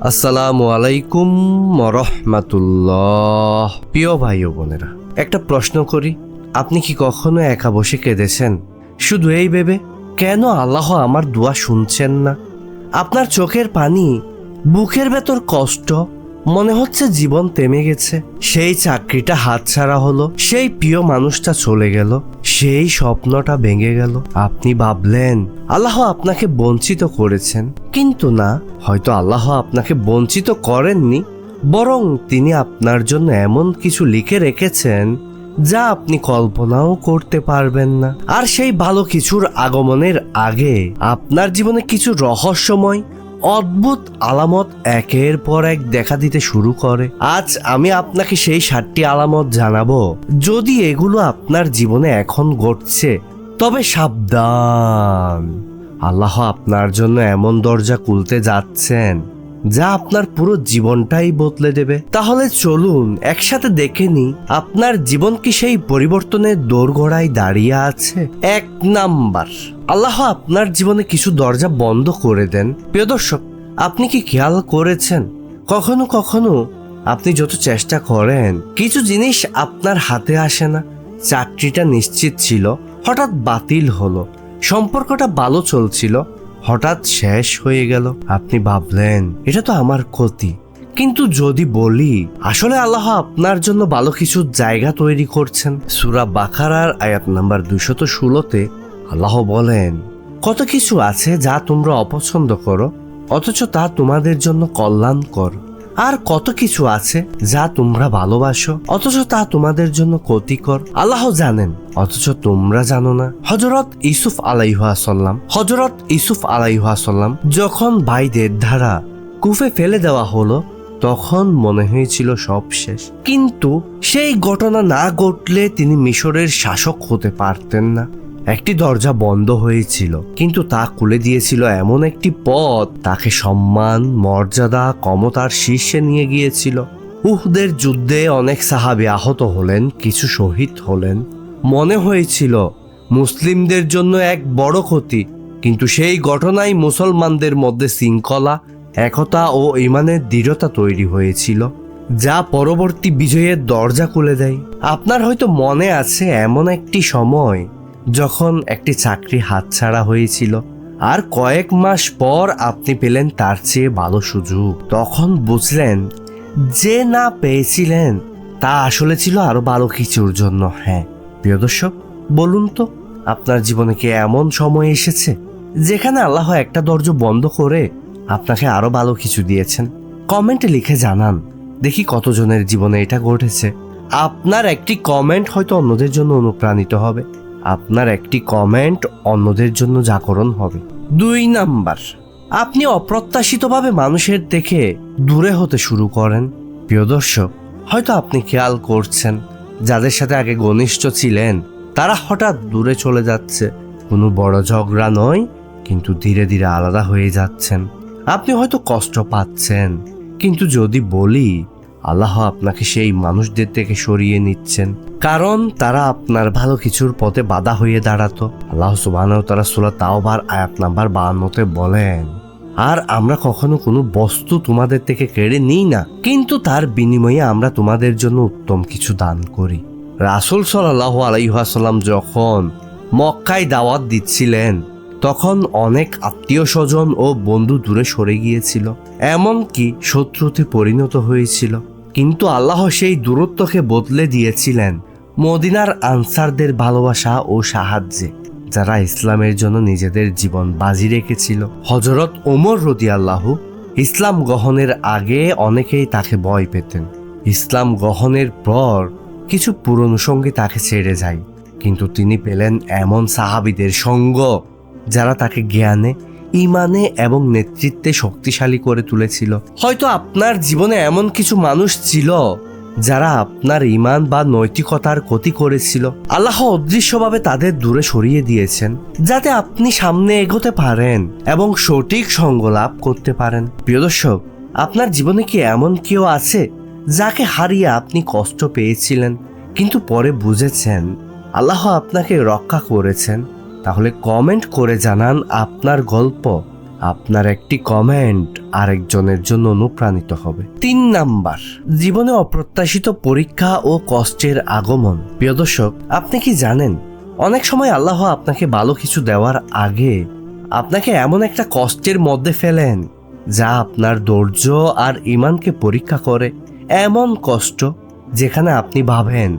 আসসালামু আলাইকুম রহমাতুল্লাহ প্রিয় ভাই ও বোনেরা, একটা প্রশ্ন করি, আপনি কি কখনো একা বসে কেঁদেছেন? শুধু এই ভেবে কেন আল্লাহ আমার দোয়া শুনছেন না? আপনার চোখের পানি, বুকের ভেতর কষ্ট মনে হচ্ছে জীবন থেমে গেছে। সেই চাকরিটা হাতছাড়া হলো, সেই প্রিয় মানুষটা চলে গেল, সেই স্বপ্নটা ভেঙে গেল। আপনি ভাবলেন, আল্লাহ আপনাকে বঞ্চিত করেছেন। কিন্তু না, হয়তো আল্লাহ আপনাকে বঞ্চিত করেননি। বরং তিনি আপনার জন্য এমন কিছু লিখে রেখেছেন, যা আপনি কল্পনাও করতে পারবেন না। আর সেই ভালো কিছুর আগমনের আগে আপনার জীবনে কিছু রহস্যময় অদ্ভুত আলামত একের পর এক দেখা দিতে শুরু করে। আজ আমি আপনাকে সেই সাতটি আলামত জানাব। যদি এগুলো আপনার জীবনে এখন ঘটছে, তবে সাবধান। আল্লাহ আপনার জন্য এমন দরজা খুলতে যাচ্ছেন। যা আপনার পুরো জীবনটাই বদলে দেবে। তাহলে চলুন একসাথে দেখে নি আপনার জীবন কি সেই পরিবর্তনের দোরগোড়ায় দাঁড়িয়ে আছে? এক নাম্বার। আল্লাহ আপনার জীবনে কিছু দরজা বন্ধ করে দেন। প্রিয় দর্শক, আপনি কি খেয়াল করেছেন? কখনো কখনো আপনি যত চেষ্টা করেন, কিছু জিনিস আপনার হাতে আসে না। চাকরিটা নিশ্চিত ছিল, হঠাৎ বাতিল হলো। সম্পর্কটা ভালো চলছিল হঠাৎ শেষ হয়ে গেল। আপনি ভাবলেন, এটা তো আমার ক্ষতি। কিন্তু যদি বলি, আসলে আল্লাহ আপনার জন্য ভালো কিছু জায়গা তৈরি করছেন। সুরা বাখারার আয়াত নাম্বার দুশত ষোলোতে আল্লাহ বলেন, কত কিছু আছে যা তোমরা অপছন্দ করো, অথচ তা তোমাদের জন্য কল্যাণ কল্যাণকর। আর কত কিছু আছে যা তোমরা ভালোবাসো? অথচ তা তোমাদের জন্য ক্ষতিকর। আল্লাহ জানেন, অথচ তোমরা জানো না। হজরত ইসুফ আলাইহাসাল্লাম হজরত ইসুফ আলাইহাসাল্লাম যখন ভাইদের ধারা কুফে ফেলে দেওয়া হলো, তখন মনে হয়েছিল সব শেষ। কিন্তু সেই ঘটনা না ঘটলে তিনি মিশরের শাসক হতে পারতেন না। একটি দরজা বন্ধ হয়েছিল, কিন্তু তা খুলে দিয়েছিল এমন একটি পথ তাকে সম্মান, মর্যাদা, ক্ষমতার শীর্ষে নিয়ে গিয়েছিল। উহদের যুদ্ধে অনেক সাহাবি আহত হলেন, কিছু শহীদ হলেন। মনে হয়েছিল, মুসলিমদের জন্য এক বড় ক্ষতি, কিন্তু সেই ঘটনাই মুসলমানদের মধ্যে শৃঙ্খলা, একতা ও ইমানের দৃঢ়তা তৈরি হয়েছিল, যা পরবর্তী বিজয়ের দরজা খুলে দেয়। আপনার হয়তো মনে আছে এমন একটি সময় যখন একটি চাকরি হাতছাড়া হয়েছিল আর কয়েক মাস পর আপনি পেলেন তার চেয়ে ভালো সুযোগ, তখন বুঝলেন যে না পেয়েছিলেন তা আসলে ছিল আরও ভালো কিছুর জন্য। হ্যাঁ প্রিয় দর্শক, বলুন তো, আপনার জীবনে কি এমন সময় এসেছে যেখানে আল্লাহ একটা দরজা বন্ধ করে আপনাকে আরও ভালো কিছু দিয়েছেন? কমেন্টে লিখে জানান, দেখি কতজনের জীবনে এটা ঘটেছে। আপনার একটি কমেন্ট হয়তো অন্যদের জন্য অনুপ্রাণিত হবে। আপনার একটি কমেন্ট অন্যদের জন্য জাগরণ হবে। দুই নাম্বার, আপনি অপ্রত্যাশিতভাবে মানুষের থেকে দূরে হতে শুরু করেন। প্রিয় দর্শক, হয়তো আপনি খেয়াল করছেন, যাদের সাথে আগে ঘনিষ্ঠ ছিলেন, তারা হঠাৎ দূরে চলে যাচ্ছে। কোনো বড় ঝগড়া নয়, কিন্তু ধীরে ধীরে আলাদা হয়ে যাচ্ছেন। আপনি হয়তো কষ্ট পাচ্ছেন, কিন্তু যদি বলি আল্লাহ আপনাকে সেই মানুষদের থেকে সরিয়ে নিচ্ছেন। কারণ তারা আপনার ভালো কিছুর পথে বাধা হয়ে দাঁড়াতো। আল্লাহ সুবাহ তারা সুলা তাওবার আয়াত নাম্বার বাহান্নতে বলেন, আর আমরা কখনো কোনো বস্তু তোমাদের থেকে কেড়ে নিই না, কিন্তু তার বিনিময়ে আমরা তোমাদের জন্য উত্তম কিছু দান করি। রাসুল সাল্লাহ আলাইহাসাল্লাম যখন মক্কায় দাওয়াত দিচ্ছিলেন, তখন অনেক আত্মীয় স্বজন ও বন্ধু দূরে সরে গিয়েছিল, এমনকি শত্রুতে পরিণত হয়েছিল। কিন্তু আল্লাহ সেই দূরত্বকে বদলে দিয়েছিলেন। মদিনার আনসারদের ভালোবাসা ও সাহায্যে, যারা ইসলামের জন্য নিজেদের জীবন বাজি রেখেছিল। হজরত ওমর রদি আল্লাহ ইসলাম গ্রহণের আগে অনেকেই তাকে ভয় পেতেন। ইসলাম গ্রহণের পর কিছু পুরনো সঙ্গী তাকে ছেড়ে যায়, কিন্তু তিনি পেলেন এমন সাহাবিদের সঙ্গ, যারা তাকে জ্ঞানে ইমানে এবং নেতৃত্বে শক্তিশালী করে তুলেছিল। হয়তো আপনার জীবনে এমন কিছু মানুষ ছিল যারা আপনার ইমান বা নৈতিকতার ক্ষতি করেছিল। আল্লাহ অদৃশ্যভাবে তাদের দূরে সরিয়ে দিয়েছেন, যাতে আপনি সামনে এগোতে পারেন এবং সঠিক সঙ্গ লাভ করতে পারেন। প্রিয় দর্শক, আপনার জীবনে কি এমন কেউ আছে যাকে হারিয়ে আপনি কষ্ট পেয়েছিলেন, কিন্তু পরে বুঝেছেন আল্লাহ আপনাকে রক্ষা করেছেন? তাহলে কমেন্ট করে জানান আপনার গল্প। আপনার একটি কমেন্ট আরেকজনের জন্য অনুপ্রাণিত হবে। তিন নাম্বার, জীবনে অপ্রত্যাশিত পরীক্ষা ও কষ্টের আগমন। প্রিয় দর্শক, আপনি কি জানেন, অনেক সময় আল্লাহ আপনাকে ভালো কিছু দেওয়ার আগে আপনাকে এমন একটা কষ্টের মধ্যে ফেলেন, যা আপনার ধৈর্য আর ইমানকে পরীক্ষা করে। এমন কষ্ট যেখানে আপনি ভাবেন,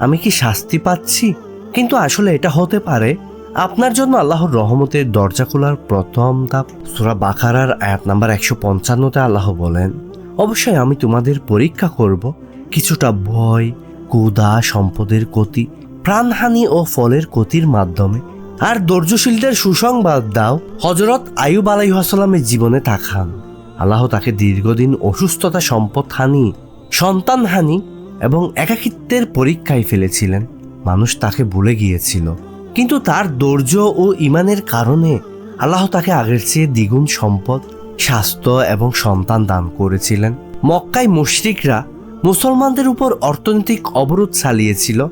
আমি কি শাস্তি পাচ্ছি? কিন্তু আসলে এটা হতে পারে আপনার জন্য আল্লাহর রহমতের দরজা খোলার প্রথম ধাপ সুরা বাকারার আয়াত নাম্বার একশো পঞ্চান্নতে আল্লাহ বলেন, অবশ্যই আমি তোমাদের পরীক্ষা করব কিছুটা ভয় কুদা সম্পদের ক্ষতি, প্রাণহানি ও ফলের ক্ষতির মাধ্যমে। আর ধৈর্যশীলদের সুসংবাদ দাও হজরত আয়ুব আলাইহাসালামের জীবনে তাকান। আল্লাহ তাকে দীর্ঘদিন অসুস্থতা, সম্পদ হানি, সন্তান হানি এবং একাকিত্বের পরীক্ষায় ফেলেছিলেন। মানুষ তাকে ভুলে গিয়েছিল। কিন্তু তার ধৈর্য ও ইমানের কারণে আল্লাহ তাকে আগের চেয়ে দ্বিগুণ সম্পদ, স্বাস্থ্য এবং সন্তান দান করেছিলেন। মক্কায় মুশরিকরা মুসলমানদের উপর অর্থনৈতিক অবরোধ চালিয়েছিল।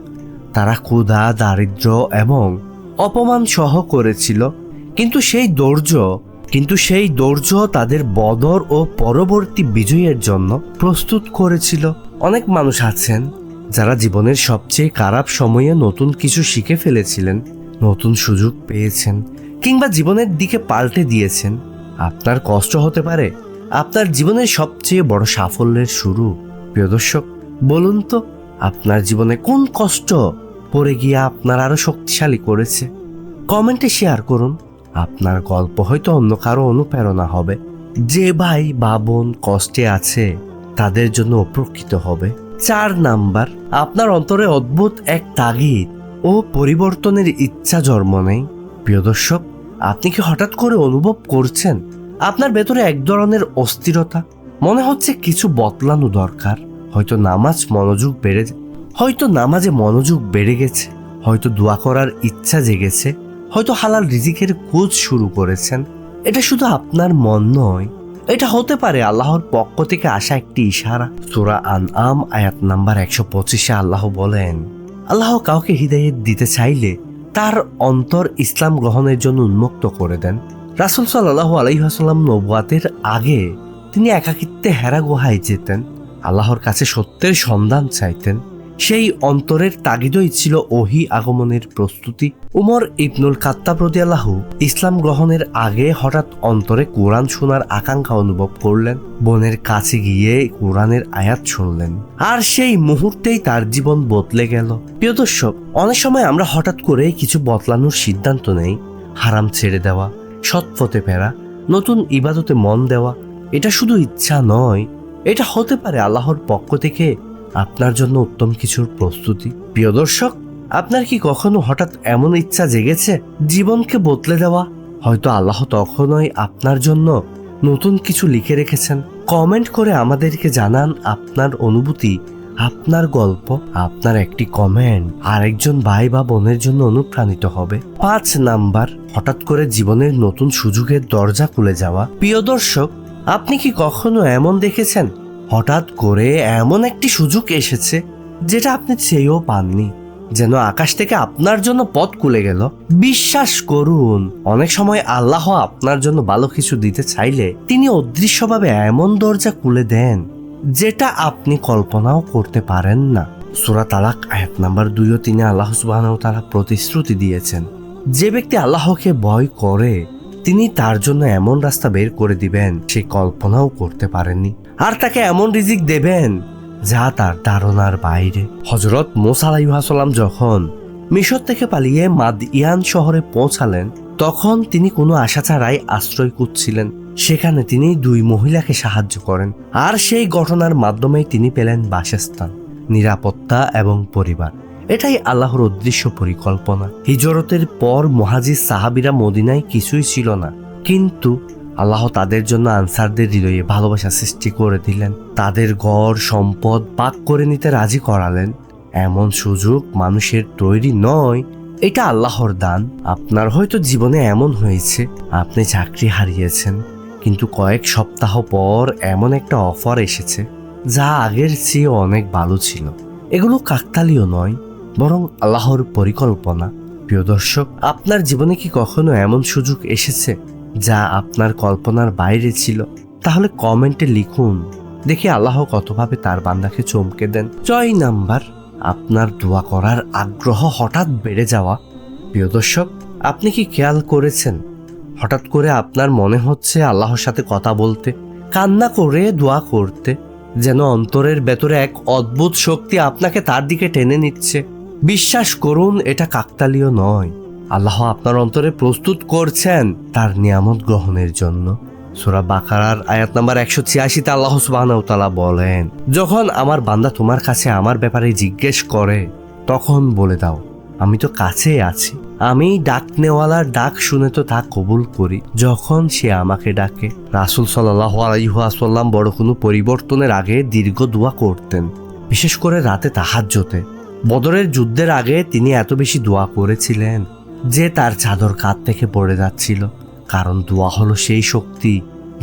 তারা ক্ষুধা, দারিদ্র এবং অপমান সহ করেছিল। কিন্তু সেই ধৈর্য, কিন্তু সেই ধৈর্য তাদের বদর ও পরবর্তী বিজয়ের জন্য প্রস্তুত করেছিল। অনেক মানুষ আছেন যারা জীবনের সবচেয়ে খারাপ সময়ে নতুন কিছু শিখে ফেলেছিলেন, নতুন সুযোগ পেয়েছেন, কিংবা জীবনের দিকে পাল্টে দিয়েছেন, আপনার কষ্ট হতে পারে। আপনার জীবনের সবচেয়ে বড় সাফল্যের শুরু। প্রিয় দর্শক, বলুন তো, আপনার জীবনে কোন কষ্ট পড়ে গিয়ে আপনার আরও শক্তিশালী করেছে? কমেন্টে শেয়ার করুন। আপনার গল্প হয়তো অন্য কারও অনুপ্রেরণা হবে। যে ভাই বা বোন কষ্টে আছে, তাদের জন্য উপকৃত হবে। চার নাম্বার। আপনার অন্তরে অদ্ভুত এক তাগিদ ও পরিবর্তনের ইচ্ছা জন্ম নেই প্রিয় দর্শক, আপনি কি হঠাৎ করে অনুভব করছেন? আপনার ভেতরে এক ধরনের অস্থিরতা, মনে হচ্ছে কিছু বদলানো দরকার। হয়তো নামাজ মনোযোগ বেড়ে হয়তো নামাজে মনোযোগ বেড়ে গেছে, হয়তো দোয়া করার ইচ্ছা জেগেছে, হয়তো হালাল রিজিকের খোঁজ শুরু করেছেন। এটা শুধু আপনার মন নয় এটা হতে পারে আল্লাহর পক্ষ থেকে আসা একটি ইশারা। সুরা আন আম আয়াত নাম্বার একশো পঁচিশে আল্লাহ বলেন, আল্লাহ কাউকে হৃদায়ত দিতে চাইলে তার অন্তর ইসলাম গ্রহণের জন্য উন্মুক্ত করে দেন। রাসুল সাল্লাহ আলহিহাসাল্লাম নবাতের আগে তিনি একাকিত্বে হেরা গুহায় যেতেন, আল্লাহর কাছে সত্যের সন্ধান চাইতেন। সেই অন্তরের তাগিদই ছিল ওহি আগমনের প্রস্তুতি। উমর ইবনুল কাত্তাব রদিয়াল্লাহু ইসলাম গ্রহণের আগে হঠাৎ অন্তরে কোরআন শোনার আকাঙ্ক্ষা অনুভব করলেন। বোনের কাছে গিয়ে কোরআনের আয়াত শুনলেন। আর সেই মুহূর্তেই তার জীবন বদলে গেল। প্রিয় দর্শক, অনেক সময় আমরা হঠাৎ করে কিছু বদলানোর সিদ্ধান্ত নেই। হারাম ছেড়ে দেওয়া সৎপথে ফেরা, নতুন ইবাদতে মন দেওয়া, এটা শুধু ইচ্ছা নয়, এটা হতে পারে আল্লাহর পক্ষ থেকে আপনার জন্য উত্তম কিছুর প্রস্তুতি। প্রিয় দর্শক, আপনার কি কখনো হঠাৎ এমন ইচ্ছা জেগেছে জীবনকে বদলে দেওয়া? হয়তো আল্লাহ তখনই আপনার জন্য নতুন কিছু লিখে রেখেছেন। কমেন্ট করে আমাদেরকে জানান আপনার অনুভূতি, আপনার গল্প, আপনার একটি কমেন্ট। আরেকজন ভাই বা বোনের জন্য অনুপ্রাণিত হবে। পাঁচ নাম্বার, হঠাৎ করে জীবনের নতুন সুযোগের দরজা খুলে যাওয়া। প্রিয় দর্শক, আপনি কি কখনো এমন দেখেছেন হঠাৎ করে এমন একটি সুযোগ এসেছে যেটা আপনি চেয়েও পাননি। যেন আকাশ থেকে আপনার জন্য পথ খুলে গেল। বিশ্বাস করুন, অনেক সময় আল্লাহ আপনার জন্য ভালো কিছু দিতে চাইলে তিনি অদৃশ্যভাবে এমন দরজা খুলে দেন যেটা আপনি কল্পনাও করতে পারেন না। সুরা তালাক আয়াত নাম্বার দুই ও তিনে আল্লাহ সুবাহ তারা প্রতিশ্রুতি দিয়েছেন, যে ব্যক্তি আল্লাহকে ভয় করে, তিনি তার জন্য এমন রাস্তা বের করে দিবেন সে কল্পনাও করতে পারেননি। আর তাকে এমন রিজিক দেবেন যা তার ধারণার বাইরে। হজরত মোসালাইহাসাল্লাম যখন মিশর থেকে পালিয়ে মাদ ইয়ান শহরে পৌঁছালেন, তখন তিনি কোনো আশা ছাড়াই আশ্রয় খুঁজছিলেন সেখানে তিনি দুই মহিলাকে সাহায্য করেন আর সেই ঘটনার মাধ্যমেই তিনি পেলেন বাসস্থান, নিরাপত্তা এবং পরিবার। এটাই আল্লাহর অদৃশ্য পরিকল্পনা। হিজরতের পর মহাজির সাহাবিরা মদিনায় কিছুই ছিল না। কিন্তু আল্লাহ তাদের জন্য আনসারদের হৃদয়ে ভালোবাসা সৃষ্টি করে দিলেন। তাদের গড়, সম্পদ পাক করে নিতে রাজি করালেন। এমন সুযোগ মানুষের তৈরি নয়। এটা আল্লাহর দান। আপনার হয়তো জীবনে এমন হয়েছে, আপনি চাকরি হারিয়েছেন। কিন্তু কয়েক সপ্তাহ পর এমন একটা অফার এসেছে, যা আগের চেয়ে অনেক ভালো ছিল। এগুলো কাকতালীয় নয়, বরং আল্লাহর পরিকল্পনা। প্রিয় দর্শক, আপনার জীবনে কি কখনো এমন সুযোগ এসেছে? যা আপনার কল্পনার বাইরে ছিল, তাহলে কমেন্টে লিখুন। দেখি আল্লাহ কতভাবে তার বান্দাকে চমকে দেন। ছয় নাম্বার। আপনার দোয়া করার আগ্রহ হঠাৎ বেড়ে যাওয়া। প্রিয় দর্শক, আপনি কি খেয়াল করেছেন? হঠাৎ করে আপনার মনে হচ্ছে আল্লাহর সাথে কথা বলতে, কান্না করে দোয়া করতে, যেন অন্তরের ভেতরে এক অদ্ভুত শক্তি আপনাকে তার দিকে টেনে নিচ্ছে। বিশ্বাস করুন, এটা কাকতালীয় নয়। আল্লাহ আপনার অন্তরে প্রস্তুত করছেন তার নিয়ামত গ্রহণের জন্য। সুরা বাকারার আয়াত নাম্বার একশো ছিয়াশিতে আল্লাহ সুবাহ বলেন, যখন আমার বান্দা তোমার কাছে আমার ব্যাপারে জিজ্ঞেস করে, তখন বলে দাও, আমি তো কাছেই আছি। আমি ডাক নেওয়ালার ডাক শুনে তো তা কবুল করি। যখন সে আমাকে ডাকে, রাসুল সাল্লাহ আলাইহাসাল্লাম বড় কোনো পরিবর্তনের আগে দীর্ঘ দোয়া করতেন। বিশেষ করে রাতে তাহাজ্জতে। বদরের যুদ্ধের আগে তিনি এত বেশি দোয়া করেছিলেন। যে তার চাদর কাত থেকে পড়ে যাচ্ছিল, কারণ দোয়া হলো সেই শক্তি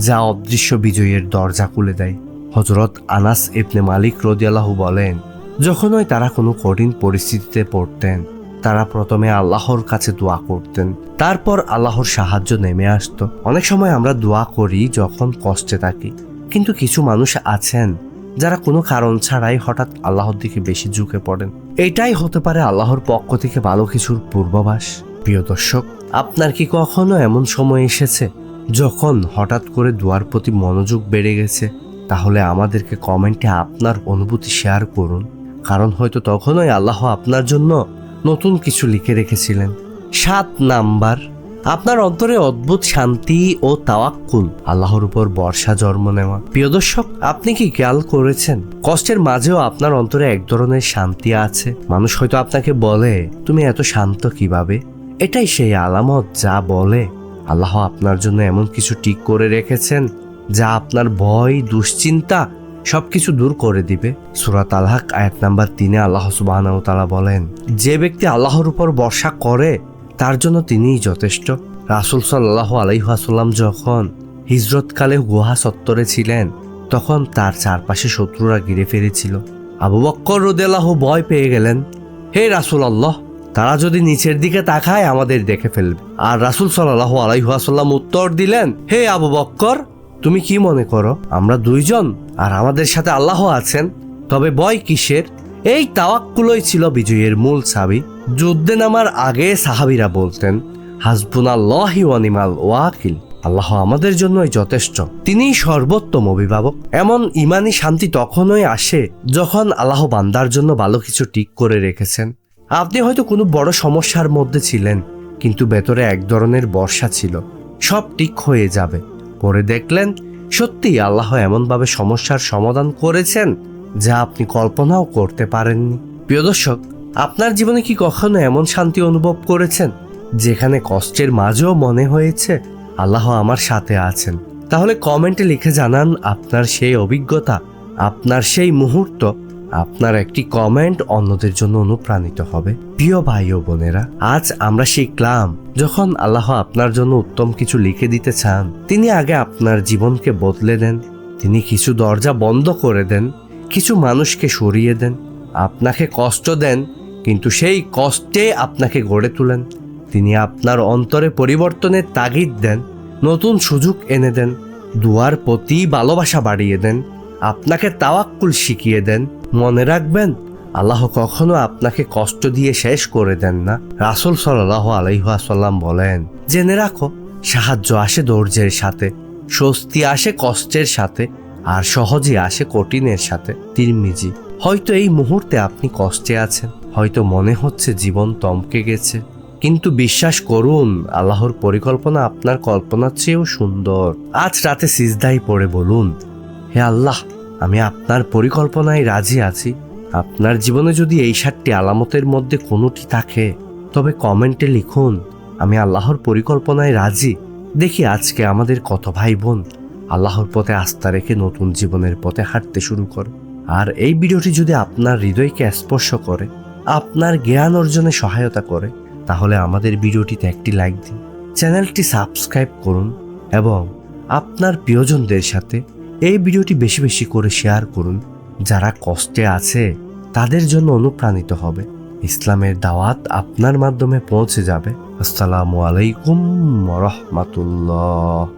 যা অদৃশ্য বিজয়ের দরজা খুলে দেয়। হজরত আনাস ইবনে মালিক রদিয়াল্লাহু বলেন যখনই তারা কোনো কঠিন পরিস্থিতিতে পড়তেন, তারা প্রথমে আল্লাহর কাছে দোয়া করতেন, তারপর আল্লাহর সাহায্য নেমে আসতো। অনেক সময় আমরা দোয়া করি যখন কষ্টে থাকি, কিন্তু কিছু মানুষ আছেন যারা কোনো কারণ ছাড়াই হঠাৎ আল্লাহর দিকে বেশি ঝুঁকে পড়েন। এটাই হতে পারে আল্লাহর পক্ষ থেকে ভালো কিছুর পূর্বাভাস। প্রিয় দর্শক, আপনার কি কখনো এমন সময় এসেছে যখন হঠাৎ করে দোয়ার প্রতি মনোযোগ বেড়ে গেছে? তাহলে আমাদেরকে কমেন্টে আপনার অনুভূতি শেয়ার করুন। কারণ হয়তো তখনই আল্লাহ আপনার জন্য নতুন কিছু লিখে রেখেছিলেন। সাত নাম্বার, আপনার অন্তরে অদ্ভুত শান্তি ও তাওয়াক্কুল, আল্লাহর উপর বর্ষা জন্ম নেওয়া। প্রিয় দর্শক, আপনি কি খেয়াল করেছেন? কষ্টের মাঝেও আপনার অন্তরে এক ধরনের শান্তি আছে। মানুষ হয়তো আপনাকে বলে, তুমি এত শান্ত কীভাবে? এটাই সেই আলামত, যা বলে, আল্লাহ আপনার জন্য এমন কিছু ঠিক করে রেখেছেন, যা আপনার ভয়, দুশ্চিন্তা সবকিছু দূর করে দিবে। সুরাত আলহাক আয়াত নাম্বার তিনে আল্লাহ সুবাহ বলেন, যে ব্যক্তি আল্লাহর উপর বর্ষা করে, তার জন্য তিনিই যথেষ্ট। রাসুল সাল্লাহ আলাইহাসাল্লাম যখন হিজরতকালে গুহা সত্তরে ছিলেন, তখন তার চারপাশে শত্রুরা ঘিরে ফেলেছিল আবু বক্কর রোদেলাহ ভয় পেয়ে গেলেন, হে রাসুল আল্লাহ তারা যদি নিচের দিকে তাকায়, আমাদের দেখে ফেলবে। আর রাসুল সাল্লাহ আলাইহাসাল্লাম উত্তর দিলেন, হে আবু বক্কর, তুমি কি মনে করো, আমরা দুইজন আর আমাদের সাথে আল্লাহ আছেন? তবে বয় কিসের? এই তাওয়াক্কুলই ছিল বিজয়ের মূল চাবি। যুদ্ধে নামার আগে সাহাবিরা বলতেন, হাসবুনাল্লাহি ওয়ানিমাল ওয়াকিল, আল্লাহ আমাদের জন্যই যথেষ্ট। তিনিই সর্বোত্তম অভিভাবক। এমন ইমানি শান্তি তখনই আসে যখন আল্লাহ বান্দার জন্য ভালো কিছু ঠিক করে রেখেছেন। আপনি হয়তো কোনো বড় সমস্যার মধ্যে ছিলেন, কিন্তু ভেতরে এক ধরনের বর্ষা ছিল। সব ঠিক হয়ে যাবে। পরে দেখলেন সত্যি আল্লাহ এমনভাবে সমস্যার সমাধান করেছেন যা আপনি কল্পনাও করতে পারেননি। প্রিয় দর্শক, আপনার জীবনে কি কখনো এমন শান্তি অনুভব করেছেন, যেখানে কষ্টের মাঝেও মনে হয়েছে, আল্লাহ আমার সাথে আছেন? তাহলে কমেন্টে লিখে জানান আপনার সেই অভিজ্ঞতা, আপনার সেই মুহূর্ত আপনার একটি কমেন্ট অন্যদের জন্য অনুপ্রাণিত হবে। প্রিয় ভাই ও বোনেরা, আজ আমরা শিখলাম যখন আল্লাহ আপনার জন্য উত্তম কিছু লিখে দিতে চান, তিনি আগে আপনার জীবনকে বদলে দেন, তিনি কিছু দরজা বন্ধ করে দেন, কিছু মানুষকে সরিয়ে দেন, আপনাকে কষ্ট দেন, কিন্তু সেই কষ্টে আপনাকে গড়ে তোলেন। তিনি আপনার অন্তরে পরিবর্তনের তাগিদ দেন, নতুন সুযোগ এনে দেন, দুয়ার প্রতি ভালোবাসা বাড়িয়ে দেন, আপনাকে তাওয়াক্কুল শিখিয়ে দেন মনে রাখবেন, আল্লাহ কখনো আপনাকে কষ্ট দিয়ে শেষ করে দেন না। রাসুল সাল্লাহ আলাইহাসাল্লাম বলেন, জেনে রাখো, সাহায্য আসে ধৈর্যের সাথে, স্বস্তি আসে কষ্টের সাথে, আর সহজে আসে কঠিনের সাথে। তিরমিজি, হয়তো এই মুহূর্তে আপনি কষ্টে আছেন, হয়তো মনে হচ্ছে জীবন তমকে গেছে, কিন্তু বিশ্বাস করুন, আল্লাহর পরিকল্পনা আপনার কল্পনার চেয়েও সুন্দর। আজ রাতে সিজদাই পড়ে বলুন, হে আল্লাহ আমি আপনার পরিকল্পনায় রাজি আছি। আপনার জীবনে যদি এই সাতটি আলামতের মধ্যে কোনোটি থাকে, তবে কমেন্টে লিখুন, আমি আল্লাহর পরিকল্পনায় রাজি। দেখি আজকে আমাদের কত ভাই বোন আল্লাহর পথে আস্থা রেখে নতুন জীবনের পথে হাঁটতে শুরু করে। আর এই ভিডিওটি যদি আপনার হৃদয়কে স্পর্শ করে, আপনার জ্ঞান অর্জনে সহায়তা করে, তাহলে আমাদের ভিডিওটিতে একটি লাইক দিন। চ্যানেলটি সাবস্ক্রাইব করুন এবং আপনার প্রিয়জনদের সাথে এই ভিডিওটি বেশি বেশি করে শেয়ার করুন। যারা কষ্টে আছে, তাদের জন্য অনুপ্রাণিত হবে। ইসলামের দাওয়াত আপনার মাধ্যমে পৌঁছে যাবে। আসসালামু আলাইকুম রহমাতুল্লাহ।